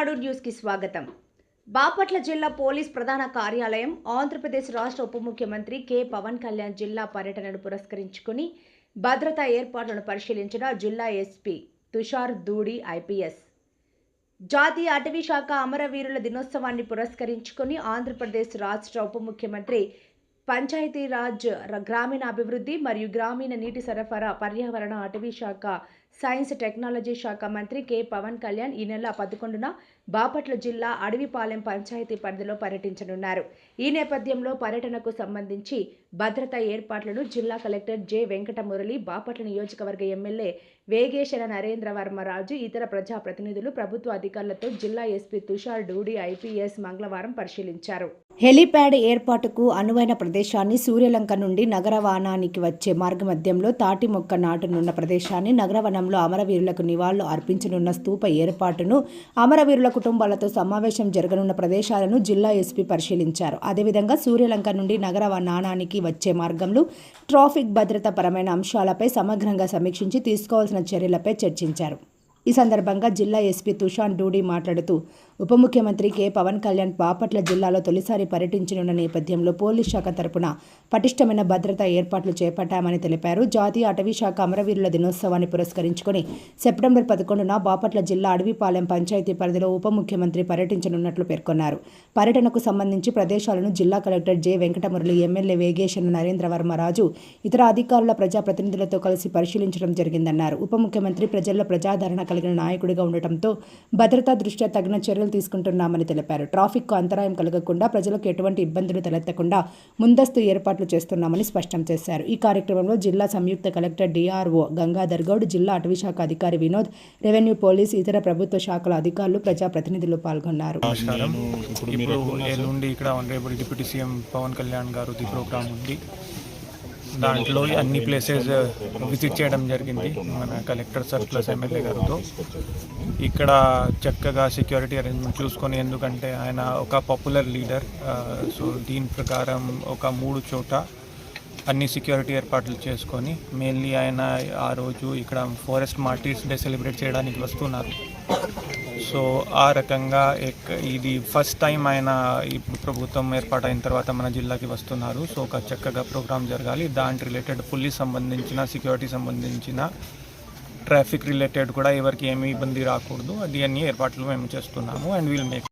న్యూస్కి స్వాగతం. బాపట్ల జిల్లా పోలీస్ ప్రధాన కార్యాలయం ఆంధ్రప్రదేశ్ రాష్ట్ర ఉప ముఖ్యమంత్రి కె పవన్ కళ్యాణ్ జిల్లా పర్యటనను పురస్కరించుకుని భద్రతా ఏర్పాట్లను పరిశీలించిన జిల్లా ఎస్పీ తుషార్ దూడి ఐపీఎస్. జాతీయ అటవీ శాఖ అమరవీరుల దినోత్సవాన్ని పురస్కరించుకుని ఆంధ్రప్రదేశ్ రాష్ట్ర ఉప ముఖ్యమంత్రి పంచాయతీరాజ్ గ్రామీణ అభివృద్ధి మరియు గ్రామీణ నీటి సరఫరా పర్యావరణ అటవీ శాఖ సైన్స్ టెక్నాలజీ శాఖ మంత్రి కె. పవన్ కళ్యాణ్ ఈ నెల పదకొండున బాపట్ల జిల్లా అడవిపాలెం పంచాయతీ పరిధిలో పర్యటించనున్నారు. ఈ నేపథ్యంలో పర్యటనకు సంబంధించి భద్రతా ఏర్పాట్లను జిల్లా కలెక్టర్ జె. వెంకటమురళి బాపట్ల నియోజకవర్గ ఎమ్మెల్యే వేగేశ్వర నరేంద్ర వర్మరాజు ఇతర ప్రజాప్రతినిధులు ప్రభుత్వ అధికారులతో జిల్లా ఎస్పీ తుషార్ డూడి ఐపీఎస్ మంగళవారం పరిశీలించారు. హెలీప్యాడ్ ఏర్పాటుకు అనువైన ప్రదేశాన్ని సూర్యలంక నుండి నగరవనానికి వచ్చే మార్గమధ్యంలో తాటి మొక్క నాటునున్న ప్రదేశాన్ని మైదానంలో అమరవీరులకు నివాళులు అర్పించనున్న స్తూప ఏర్పాటును అమరవీరుల కుటుంబాలతో సమావేశం జరగనున్న ప్రదేశాలను జిల్లా ఎస్పీ పరిశీలించారు. అదేవిధంగా సూర్యలంక నుండి నగర నాణానికి వచ్చే మార్గంలో ట్రాఫిక్ భద్రత పరమైన అంశాలపై సమగ్రంగా సమీక్షించి తీసుకోవాల్సిన చర్యలపై చర్చించారు. ఈ సందర్భంగా జిల్లా ఎస్పీ తుషాన్ డూడి మాట్లాడుతూ ఉప ముఖ్యమంత్రి కె. పవన్ కళ్యాణ్ బాపట్ల జిల్లాలో తొలిసారి పర్యటించనున్న నేపథ్యంలో పోలీస్ శాఖ తరపున పటిష్టమైన భద్రతా ఏర్పాట్లు చేపట్టామని తెలిపారు. జాతీయ అటవీ శాఖ అమరవీరుల దినోత్సవాన్ని పురస్కరించుకుని సెప్టెంబర్ పదకొండున బాపట్ల జిల్లా అడవిపాలెం పంచాయతీ పరిధిలో ఉప ముఖ్యమంత్రి పర్యటించనున్నట్లు పేర్కొన్నారు. పర్యటనకు సంబంధించి ప్రదేశాలను జిల్లా collector J. Venkatamurali MLA Vegesana Narendravarmaraju ఇతర అధికారుల ప్రజాప్రతినిధులతో కలిసి పరిశీలించడం జరిగిందన్నారు. ఉప ముఖ్యమంత్రి ప్రజల్లో ప్రజాదరణ కలిగిన నాయకుడిగా ఉండటంతో భద్రతా దృష్ట్యా తగిన చర్యలు తీసుకుంటున్నామని తెలిపారు. ట్రాఫిక్కు అంతరాయం కలగకుండా ప్రజలకు ఎటువంటి ఇబ్బందులు తలెత్తకుండా ముందస్తు ఏర్పాట్లు చేస్తున్నామని స్పష్టం చేశారు. ఈ కార్యక్రమంలో జిల్లా సంయుక్త కలెక్టర్ డిఆర్ఓ గంగాధర్ గౌడ్ జిల్లా అటవీశాఖ అధికారి వినోద్ రెవెన్యూ పోలీస్ ఇతర ప్రభుత్వ శాఖల అధికారులు ప్రజాప్రతినిధులు పాల్గొన్నారు. నమస్కారం. ఇప్పుడు ఎల్లుండి ఇక్కడ deputy CM Pawan Kalyan program ఉంది. దాంట్లో అన్ని ప్లేసెస్ విజిట్ uh, చేయడం జరిగింది మన కలెక్టర్ సార్ ప్లస్ ఎమ్మెల్యే గారితో. ఇక్కడ చక్కగా సెక్యూరిటీ అరేంజ్మెంట్ చూసుకొని ఎందుకంటే ఆయన ఒక పాపులర్ లీడర్ సో దీని ప్రకారం ఒక మూడు చోట అన్ని సెక్యూరిటీ ఏర్పాట్లు చేసుకొని మెయిన్లీ ఆయన ఆ రోజు ఇక్కడ ఫారెస్ట్ మార్టీస్ డే సెలబ్రేట్ చేయడానికి వస్తున్నారు. సో ఆ రకంగా ఎక్- ఇది ఫస్ట్ టైం ఆయన ఈ ప్రభుత్వం ఏర్పాటైన తర్వాత మన జిల్లాకి వస్తున్నారు. సో ఒక చక్కగా ప్రోగ్రామ్ జరగాలి. దాంట్ రిలేటెడ్ పులిస్ సంబంధించిన సెక్యూరిటీ సంబంధించిన ట్రాఫిక్ రిలేటెడ్ కూడా ఎవరికి ఏమీ ఇబ్బంది రాకూడదు. అది అన్ని ఏర్పాట్లు మేము చేస్తున్నాము. And will make